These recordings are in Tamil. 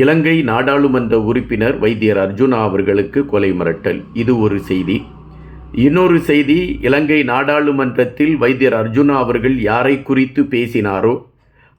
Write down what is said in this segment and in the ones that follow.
இலங்கை நாடாளுமன்ற உறுப்பினர் வைத்தியர் அர்ஜுனா அவர்களுக்கு கொலை மிரட்டல். இது ஒரு செய்தி. இன்னொரு செய்தி இலங்கை நாடாளுமன்றத்தில் வைத்தியர் அர்ஜுனா அவர்கள் யாரை குறித்து பேசினாரோ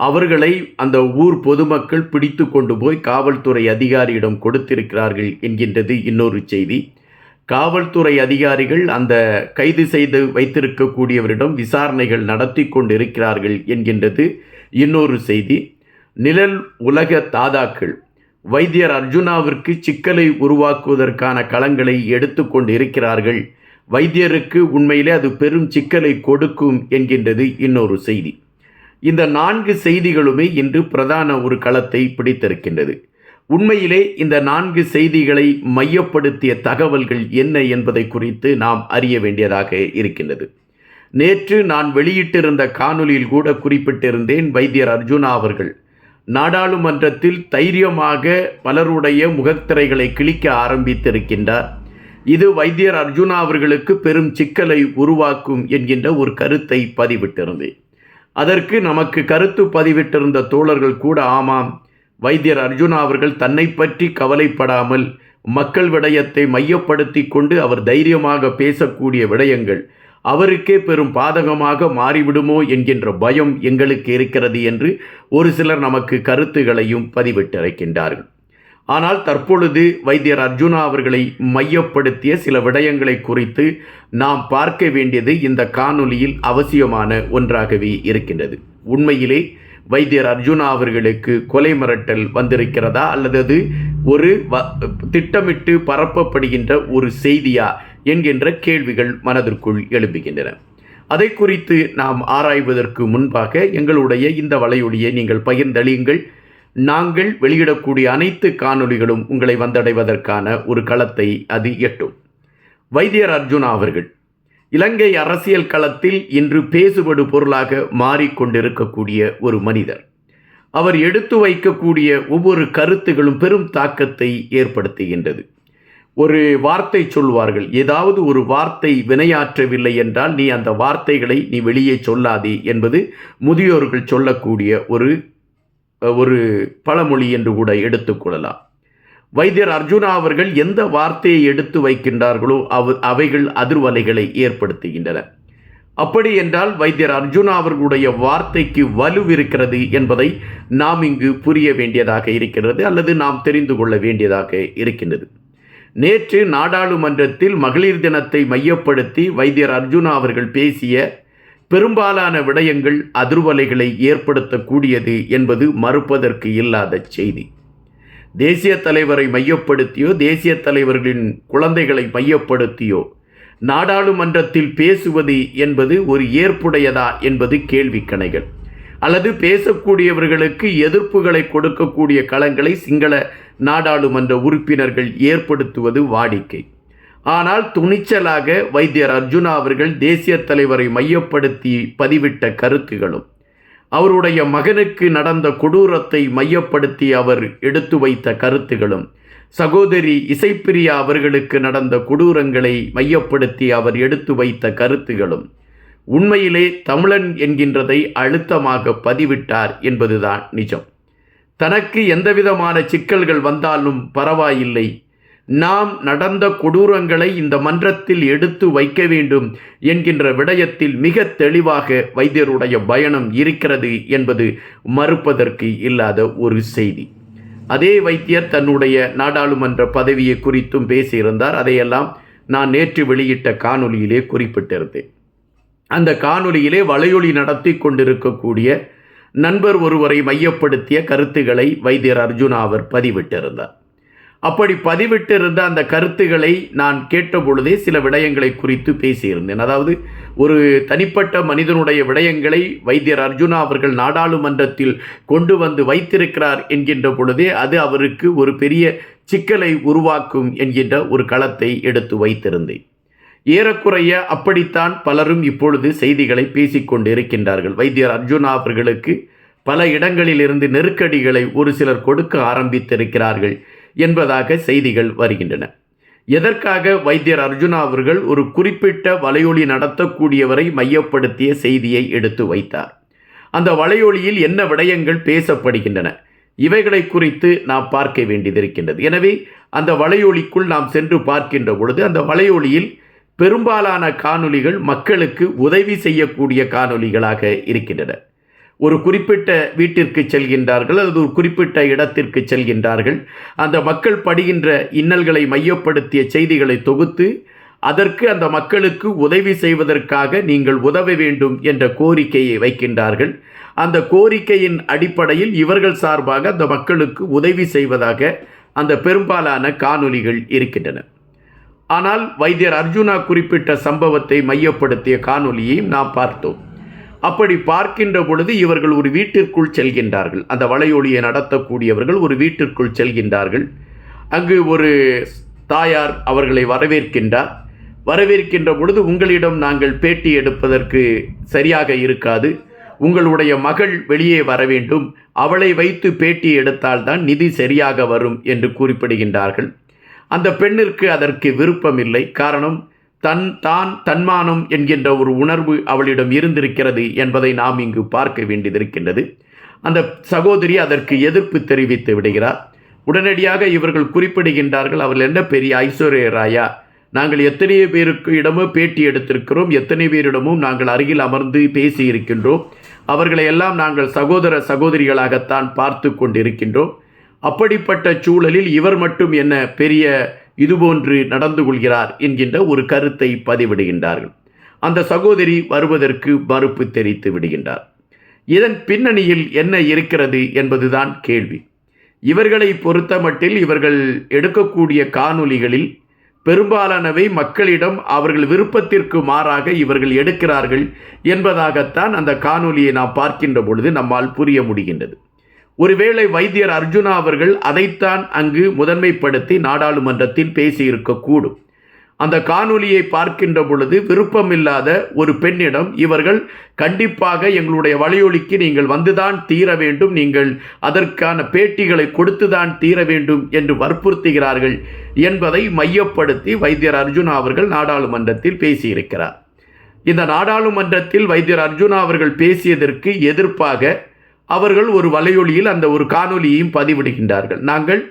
அவர்களை அந்த ஊர் பொதுமக்கள் பிடித்து கொண்டு போய் காவல்துறை அதிகாரியிடம் கொடுத்திருக்கிறார்கள் என்கின்றது இன்னொரு செய்தி. காவல்துறை அதிகாரிகள் அந்த கைது செய்து வைத்திருக்கக்கூடியவரிடம் விசாரணைகள் நடத்தி கொண்டிருக்கிறார்கள் என்கின்றது இன்னொரு செய்தி. நிழல் உலக தாதாக்கள். வைத்தியர் அர்ஜுனாவிற்கு சிக்கலை உருவாக்குவதற்கான களங்களை எடுத்துக்கொண்டு இருக்கிறார்கள் வைத்தியருக்கு உண்மையிலே அது பெரும் சிக்கலை கொடுக்கும் என்கின்றது இன்னொரு செய்தி. இந்த நான்கு செய்திகளுமே இன்று பிரதான ஒரு களத்தை பிடித்திருக்கின்றது. உண்மையிலே இந்த நான்கு செய்திகளை மையப்படுத்திய தகவல்கள் என்ன என்பதை குறித்து நாம் அறிய வேண்டியதாக இருக்கின்றது. நேற்று நான் வெளியிட்டிருந்த காணொலியில் கூட குறிப்பிட்டிருந்தேன் வைத்தியர் அர்ஜுனா அவர்கள். நாடாளுமன்றத்தில் தைரியமாக பலருடைய முகத்திரைகளை கிழிக்க ஆரம்பித்திருக்கின்றார். இது வைத்தியர் அர்ஜுனா அவர்களுக்கு பெரும் சிக்கலை உருவாக்கும் என்கின்ற ஒரு கருத்தை பதிவிட்டிருந்தேன் அதற்கு நமக்கு கருத்து பதிவிட்டிருந்த தோழர்கள் கூட ஆமாம். வைத்தியர் அர்ஜுனா அவர்கள் தன்னை பற்றி கவலைப்படாமல் மக்கள் விடயத்தை மையப்படுத்தி கொண்டு அவர் தைரியமாக பேசக்கூடிய விடயங்கள் அவருக்கே பெரும் பாதகமாக மாறிவிடுமோ என்கின்ற பயம் எங்களுக்கு இருக்கிறது என்று ஒரு சிலர் நமக்கு கருத்துகளையும் பதிவிட்டிருக்கின்றார்கள். ஆனால் தற்பொழுது வைத்தியர் அர்ஜுனா அவர்களை மையப்படுத்திய சில விடயங்களை குறித்து நாம் பார்க்க வேண்டியது இந்த காணொலியில் அவசியமான ஒன்றாகவே இருக்கின்றது. உண்மையிலே வைத்தியர் அர்ஜுனா அவர்களுக்கு கொலை மிரட்டல் வந்திருக்கிறதா அல்லது அது ஒரு திட்டமிட்டு பரப்பப்படுகின்ற ஒரு செய்தியா என்கின்ற கேள்விகள் மனதிற்குள் எழுப்புகின்றன அதை குறித்து நாம் ஆராய்வதற்கு முன்பாக எங்களுடைய இந்த வலையொலியை நீங்கள் பகிர்ந்தளியுங்கள். நாங்கள் வெளியிடக்கூடிய அனைத்து காணொளிகளும் உங்களை வந்தடைவதற்கான ஒரு களத்தை அது எட்டும். வைத்தியர் அர்ஜுனா அவர்கள் இலங்கை அரசியல் களத்தில் இன்று பேசுபடு பொருளாக மாறிக்கொண்டிருக்கக்கூடிய ஒரு மனிதர். அவர் எடுத்து வைக்கக்கூடிய ஒவ்வொரு கருத்துகளும் பெரும் தாக்கத்தை ஏற்படுத்துகின்றது. ஒரு வார்த்தை சொல்வார்கள் ஏதாவது ஒரு வார்த்தை வினையாற்றவில்லை என்றால் நீ அந்த வார்த்தைகளை நீ வெளியே சொல்லாதே என்பது முதியோர்கள் சொல்லக்கூடிய ஒரு ஒரு பழமொழி என்று கூட எடுத்துக்கொள்ளலாம் வைத்தியர் அர்ஜுனா அவர்கள் எந்த வார்த்தையை எடுத்து வைக்கின்றார்களோ அவ அவைகள் அதிர்வலைகளை ஏற்படுத்துகின்றன. அப்படி என்றால் வைத்தியர் அர்ஜுனா அவர்களுடைய வார்த்தைக்கு வலுவிருக்கிறது என்பதை நாம் இங்கு புரிய வேண்டியதாக இருக்கிறது அல்லது நாம் தெரிந்து கொள்ள வேண்டியதாக இருக்கின்றது. நேற்று நாடாளுமன்றத்தில் மகளிர் தினத்தை மையப்படுத்தி வைத்தியர் அர்ஜுனா அவர்கள் பேசிய பெரும்பாலான விடயங்கள் அதிர்வலைகளை ஏற்படுத்தக்கூடியது என்பது மறுப்பதற்கு இல்லாத செய்தி. தேசிய தலைவரை மையப்படுத்தியோ தேசிய தலைவர்களின் குழந்தைகளை மையப்படுத்தியோ நாடாளுமன்றத்தில் பேசுவது என்பது ஒரு ஏற்புடையதா என்பது கேள்விக்கணைகள். அல்லது பேசக்கூடியவர்களுக்கு எதிர்ப்புகளை கொடுக்கக்கூடிய களங்களை சிங்கள நாடாளுமன்ற உறுப்பினர்கள் ஏற்படுத்துவது வாடிக்கை. ஆனால் துணிச்சலாக வைத்தியர் அர்ஜுனா அவர்கள் தேசிய தலைவரை மையப்படுத்தி பதிவிட்ட கருத்துகளும் அவருடைய மகனுக்கு நடந்த கொடூரத்தை மையப்படுத்தி அவர் எடுத்து வைத்த கருத்துகளும் சகோதரி இசைப்பிரியா அவர்களுக்கு நடந்த கொடூரங்களை மையப்படுத்தி அவர் எடுத்து வைத்த கருத்துகளும் உண்மையிலே தமிழன் என்கின்றதை அழுத்தமாக பதிவிட்டார் என்பதுதான் நிஜம். தனக்கு எந்தவிதமான சிக்கல்கள் வந்தாலும் பரவாயில்லை. நாம் நடந்த கொடூரங்களை இந்த மன்றத்தில் எடுத்து வைக்க வேண்டும் என்கின்ற விடயத்தில் மிக தெளிவாக வைத்தியருடைய பயணம் இருக்கிறது என்பது மறுப்பதற்கு இல்லாத ஒரு செய்தி. அதே வைத்தியர் தன்னுடைய நாடாளுமன்ற பதவியை குறித்தும் பேசியிருந்தார். அதையெல்லாம் நான் நேற்று வெளியிட்ட காணொலியிலே குறிப்பிட்டிருந்தேன். அந்த காணொலியிலே வலையொலி நடத்தி கொண்டிருக்கக்கூடிய நண்பர் ஒருவரை மையப்படுத்திய கருத்துக்களை வைத்தியர் அர்ஜுனா அவர் பதிவிட்டிருந்தார். அப்படி பதிவிட்டிருந்த அந்த கருத்துக்களை நான் கேட்டபொழுதே சில விடயங்களை குறித்து பேசியிருந்தேன். அதாவது ஒரு தனிப்பட்ட மனிதனுடைய விடயங்களை வைத்தியர் அர்ஜுனா அவர்கள் நாடாளுமன்றத்தில் கொண்டு வந்து வைத்திருக்கிறார் என்கின்ற பொழுதே அது அவருக்கு ஒரு பெரிய சிக்கலை உருவாக்கும் என்கின்ற ஒரு களத்தை எடுத்து வைத்திருந்தேன். ஏறக்குறைய அப்படித்தான் பலரும் இப்பொழுது செய்திகளை பேசிக்கொண்டிருக்கின்றார்கள். வைத்தியர் அர்ஜுனா அவர்களுக்கு பல இடங்களிலிருந்து நெருக்கடிகளை ஒரு சிலர் கொடுக்க ஆரம்பித்திருக்கிறார்கள் என்பதாக செய்திகள் வருகின்றன. எதற்காக வைத்தியர் அர்ஜுனா அவர்கள் ஒரு குறிப்பிட்ட வலையொலி நடத்தக்கூடியவரை மையப்படுத்திய செய்தியை எடுத்து வைத்தார். அந்த வலையொலியில் என்ன விடயங்கள் பேசப்படுகின்றன இவைகளை குறித்து நாம் பார்க்க வேண்டியதிருக்கின்றது. எனவே அந்த வலையொலிக்குள் நாம் சென்று பார்க்கின்ற பொழுது அந்த வலையொலியில் பெரும்பாலான காணொளிகள் மக்களுக்கு உதவி செய்யக்கூடிய காணொளிகளாக இருக்கின்றன. ஒரு குறிப்பிட்ட வீட்டிற்கு செல்கின்றார்கள் அல்லது ஒரு குறிப்பிட்ட இடத்திற்கு செல்கின்றார்கள். அந்த மக்கள் படுகின்ற இன்னல்களை மையப்படுத்திய செய்திகளை தொகுத்து அதற்கு அந்த மக்களுக்கு உதவி செய்வதற்காக நீங்கள் உதவ வேண்டும் என்ற கோரிக்கையை வைக்கின்றார்கள். அந்த கோரிக்கையின் அடிப்படையில் இவர்கள் சார்பாக அந்த மக்களுக்கு உதவி செய்வதாக அந்த பெரும்பாலான காணொலிகள் இருக்கின்றன. ஆனால் வைத்தியர் அர்ஜுனா குறிப்பிட்ட சம்பவத்தை மையப்படுத்திய காணொலியையும் நாம் பார்த்தோம். அப்படி பார்க்கின்ற பொழுது இவர்கள் ஒரு வீட்டிற்குள் செல்கின்றார்கள். அந்த வலையொலியை நடத்தக்கூடியவர்கள் ஒரு வீட்டிற்குள் செல்கின்றார்கள். அங்கு ஒரு தாயார் அவர்களை வரவேற்கின்றார். வரவேற்கின்ற பொழுது உங்களிடம் நாங்கள் பேட்டி எடுப்பதற்கு சரியாக இருக்காது. உங்களுடைய மகள் வெளியே வர வேண்டும். அவளை வைத்து பேட்டி எடுத்தால்தான் நிதி சரியாக வரும் என்று குறிப்பிடுகின்றார்கள். அந்த பெண்ணிற்கு அதற்கு விருப்பமில்லை. காரணம் தன் தான் தன்மானம் என்கின்ற ஒரு உணர்வு அவளிடம் இருந்திருக்கிறது என்பதை நாம் இங்கு பார்க்க வேண்டியதிருக்கின்றது அந்த சகோதரி அதற்கு எதிர்ப்பு தெரிவித்து விடுகிறார். உடனடியாக இவர்கள் குறிப்பிடுகின்றார்கள் அவர்கள் என்ன பெரிய ஐஸ்வர்ய ராயா? நாங்கள் எத்தனை பேருக்கு இடமோ பேட்டி எடுத்திருக்கிறோம். எத்தனை பேரிடமும் நாங்கள் அருகில் அமர்ந்து பேசி இருக்கின்றோம் அவர்களை எல்லாம் நாங்கள் சகோதர சகோதரிகளாகத்தான் பார்த்து கொண்டிருக்கின்றோம். அப்படிப்பட்ட சூழலில் இவர் மட்டும் என்ன பெரிய இதுபோன்று நடந்து கொள்கிறார் என்கின்ற ஒரு கருத்தை பதிவிடுகின்றார்கள். அந்த சகோதரி வருவதற்கு மறுப்பு தெரிவித்து விடுகின்றார். இதன் பின்னணியில் என்ன இருக்கிறது என்பதுதான் கேள்வி. இவர்களை பொறுத்தமட்டில் இவர்கள் எடுக்கக்கூடிய காணொலிகளில் பெரும்பாலானவை மக்களிடம் அவர்கள் விருப்பத்திற்கு மாறாக இவர்கள் எடுக்கிறார்கள் என்பதாகத்தான் அந்த காணொலியை நாம் பார்க்கின்ற பொழுது நம்மால் புரிய முடிகின்றது. ஒருவேளை வைத்தியர் அர்ஜுனா அவர்கள் அதைத்தான் அங்கு முதன்மைப்படுத்தி நாடாளுமன்றத்தில் பேசியிருக்கக்கூடும். அந்த காணொலியை பார்க்கின்ற பொழுது விருப்பமில்லாத ஒரு பெண்ணிடம் இவர்கள் கண்டிப்பாக எங்களுடைய வலையொலிக்கு நீங்கள் வந்துதான் தீர வேண்டும் நீங்கள் அதற்கான பேட்டிகளை கொடுத்துதான் தீர வேண்டும் என்று வற்புறுத்துகிறார்கள் என்பதை மையப்படுத்தி வைத்தியர் அர்ஜுனா அவர்கள் நாடாளுமன்றத்தில் பேசியிருக்கிறார். இந்த நாடாளுமன்றத்தில் வைத்தியர் அர்ஜுனா அவர்கள் பேசியதற்கு எதிர்ப்பாக அவர்கள் ஒரு வலையொலியில் அந்த ஒரு காணொலியையும் பதிவிடுகின்றார்கள். நாங்கள்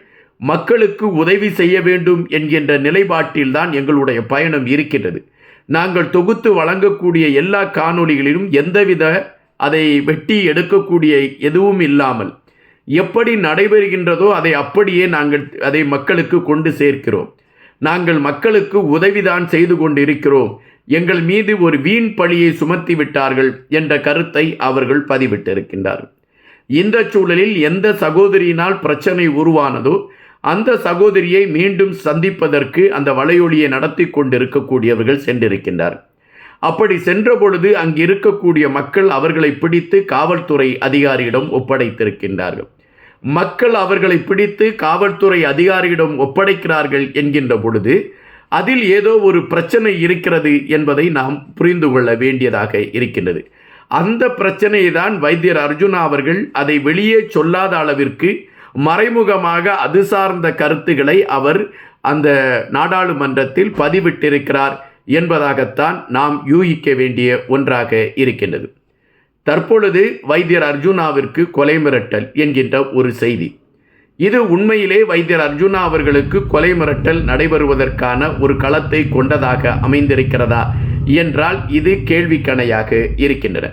மக்களுக்கு உதவி செய்ய வேண்டும் என்கின்ற நிலைப்பாட்டில்தான் எங்களுடைய பயணம் இருக்கின்றது. நாங்கள் தொகுத்து வழங்கக்கூடிய எல்லா காணொளிகளிலும் எந்தவித அதை வெட்டி எடுக்கக்கூடிய எதுவும் இல்லாமல் எப்படி நடைபெறுகின்றதோ அதை அப்படியே நாங்கள் அதை மக்களுக்கு கொண்டு சேர்க்கிறோம். நாங்கள் மக்களுக்கு உதவிதான் செய்து கொண்டிருக்கிறோம். எங்கள் மீது ஒரு வீண் பழியை சுமத்தி விட்டார்கள் என்ற கருத்தை அவர்கள் பதிவிட்டிருக்கின்றார்கள். இந்த சூழலில் எந்த சகோதரியினால் பிரச்சனை உருவானதோ அந்த சகோதரியை மீண்டும் சந்திப்பதற்கு அந்த வலையொலியை நடத்தி கொண்டிருக்கக்கூடியவர்கள் சென்றிருக்கின்றார். அப்படி சென்ற பொழுது அங்கு இருக்கக்கூடிய மக்கள் அவர்களை பிடித்து காவல்துறை அதிகாரியிடம் ஒப்படைத்திருக்கின்றார்கள். மக்கள் அவர்களை பிடித்து காவல்துறை அதிகாரியிடம் ஒப்படைக்கிறார்கள் என்கின்ற பொழுது அதில் ஏதோ ஒரு பிரச்சனை இருக்கிறது என்பதை நாம் புரிந்து கொள்ள வேண்டியதாக இருக்கின்றது. அந்த பிரச்சனையை தான் வைத்தியர் அர்ஜுனா அவர்கள் அதை வெளியே சொல்லாத அளவிற்கு மறைமுகமாக அது சார்ந்த கருத்துக்களை அவர் அந்த நாடாளுமன்றத்தில் பதிவிட்டிருக்கிறார் என்பதாகத்தான் நாம் யூகிக்க வேண்டிய ஒன்றாக இருக்கின்றது. தற்பொழுது வைத்தியர் அர்ஜுனாவிற்கு கொலை மிரட்டல் என்கின்ற ஒரு செய்தி. இது உண்மையிலே வைத்தியர் அர்ஜுனா அவர்களுக்கு கொலை மிரட்டல் நடைபெறுவதற்கான ஒரு களத்தை கொண்டதாக அமைந்திருக்கிறதா என்றால் இது கேள்விக்கணையாக இருக்கின்றன.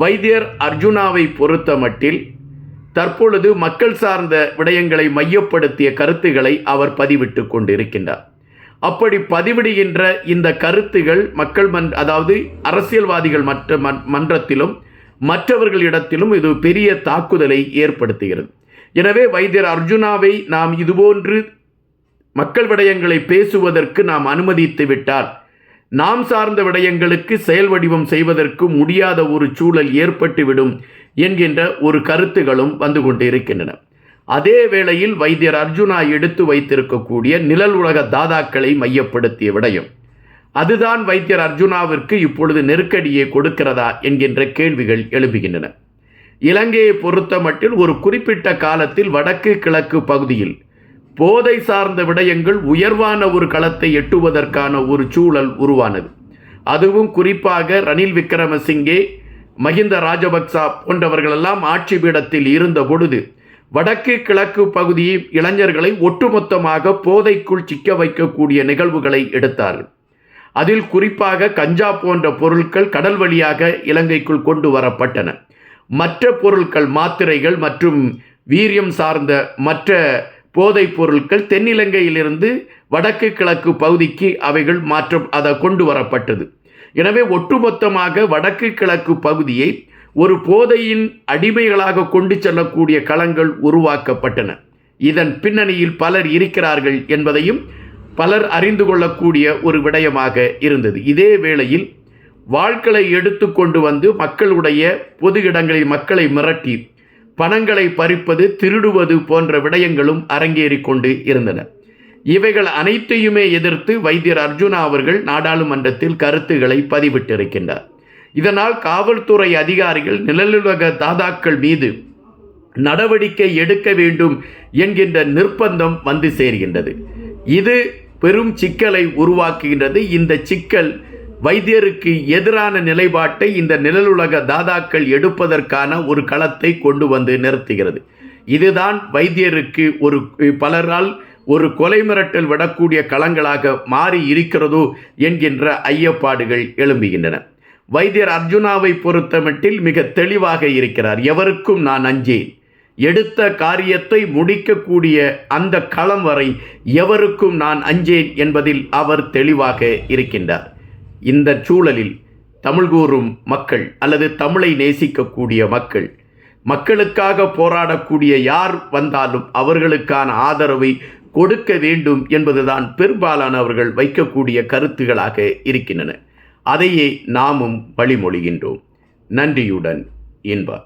வைத்தியர் அர்ஜுனாவை பொறுத்த மட்டில் தற்பொழுது மக்கள் சார்ந்த விடயங்களை மையப்படுத்திய கருத்துக்களை அவர் பதிவிட்டு கொண்டிருக்கின்றார். அப்படி பதிவிடுகின்ற இந்த கருத்துகள் மக்கள் மன் அதாவது அரசியல்வாதிகள் மற்ற மன்றத்திலும் மற்றவர்களிடத்திலும் இது பெரிய தாக்குதலை ஏற்படுத்துகிறது. எனவே வைத்தியர் அர்ஜுனாவை நாம் இதுபோன்று மக்கள் விடயங்களை பேசுவதற்கு நாம் அனுமதித்து விட்டால் நாம் சார்ந்த விடயங்களுக்கு செயல் வடிவம் செய்வதற்கு முடியாத ஒரு சூழல் ஏற்பட்டுவிடும் என்கின்ற ஒரு கருத்துகளும் வந்து கொண்டு இருக்கின்றன அதே வேளையில் வைத்தியர் அர்ஜுனா எடுத்து வைத்திருக்கக்கூடிய நிழல் உலக தாதாக்களை மையப்படுத்திய விடயம். அதுதான் வைத்தியர் அர்ஜுனாவிற்கு இப்பொழுது நெருக்கடியை கொடுக்கிறதா என்கின்ற கேள்விகள் எழுப்புகின்றன இலங்கையை பொறுத்த மட்டில் ஒரு குறிப்பிட்ட காலத்தில் வடக்கு கிழக்கு பகுதியில் போதை சார்ந்த விடயங்கள் உயர்வான ஒரு களத்தை எட்டுவதற்கான ஒரு சூழல் உருவானது. அதுவும் குறிப்பாக ரணில் விக்ரமசிங்கே மஹிந்த ராஜபக்சா போன்றவர்களெல்லாம் ஆட்சி பீடத்தில் இருந்த பொழுது வடக்கு கிழக்கு பகுதி இளைஞர்களை ஒட்டுமொத்தமாக போதைக்குள் சிக்க வைக்கக்கூடிய நிகழ்வுகளை எடுத்தார்கள். அதில் குறிப்பாக கஞ்சா போன்ற பொருட்கள் கடல் வழியாக இலங்கைக்குள் கொண்டு வரப்பட்டன. மற்ற பொருட்கள் மாத்திரைகள் மற்றும் வீரியம் சார்ந்த மற்ற போதைப் பொருட்கள் தென்னிலங்கையிலிருந்து வடக்கு கிழக்கு பகுதிக்கு அவைகள் மாற்றம் அதை கொண்டு வரப்பட்டது. எனவே ஒட்டுமொத்தமாக வடக்கு கிழக்கு பகுதியை ஒரு போதையின் அடிமைகளாக கொண்டு செல்லக்கூடிய களங்கள் உருவாக்கப்பட்டன. இதன் பின்னணியில் பலர் இருக்கிறார்கள் என்பதையும் பலர் அறிந்து கொள்ளக்கூடிய ஒரு விடயமாக இருந்தது. இதே வேளையில் வாழ்க்களை எடுத்து கொண்டு வந்து மக்களுடைய பொது இடங்களில் மக்களை மிரட்டி பணங்களை பறிப்பது திருடுவது போன்ற விடயங்களும் அரங்கேறி கொண்டு இருந்தன. இவைகள் அனைத்தையுமே எதிர்த்து வைத்தியர் அர்ஜுனா அவர்கள் நாடாளுமன்றத்தில் கருத்துக்களை பதிவிட்டிருக்கின்றார். இதனால் காவல்துறை அதிகாரிகள் நிழலுலக தாதாக்கள் மீது நடவடிக்கை எடுக்க வேண்டும் என்கின்ற நிர்பந்தம் வந்து சேர்கின்றது. இது பெரும் சிக்கலை உருவாக்குகின்றது. இந்த சிக்கல் வைத்தியருக்கு எதிரான நிலைப்பாட்டை இந்த நிழலுலக தாதாக்கள் எடுப்பதற்கான ஒரு களத்தை கொண்டு வந்து நிறுத்துகிறது. இதுதான் வைத்தியருக்கு ஒரு பலரால் ஒரு கொலை மிரட்டல் விடக்கூடிய களங்களாக மாறி இருக்கிறதோ என்கின்ற ஐயப்பாடுகள் எழும்புகின்றன. வைத்தியர் அர்ஜுனாவை பொறுத்தமட்டில் மிக தெளிவாக இருக்கிறார். எவருக்கும் நான் அஞ்சேன். எடுத்த காரியத்தை முடிக்கக்கூடிய அந்த களம் வரை எவருக்கும் நான் அஞ்சேன் என்பதில் அவர் தெளிவாக இருக்கின்றார். இந்த சூழலில் தமிழ் கூறும் மக்கள் அல்லது தமிழை நேசிக்கக்கூடிய மக்கள் மக்களுக்காக போராடக்கூடிய யார் வந்தாலும் அவர்களுக்கான ஆதரவை கொடுக்க வேண்டும் என்பதுதான் பெரும்பாலானவர்கள் வைக்கக்கூடிய கருத்துகளாக இருக்கின்றன. அதையே நாமும் வழிமொழிகின்றோம். நன்றியுடன் இன்பா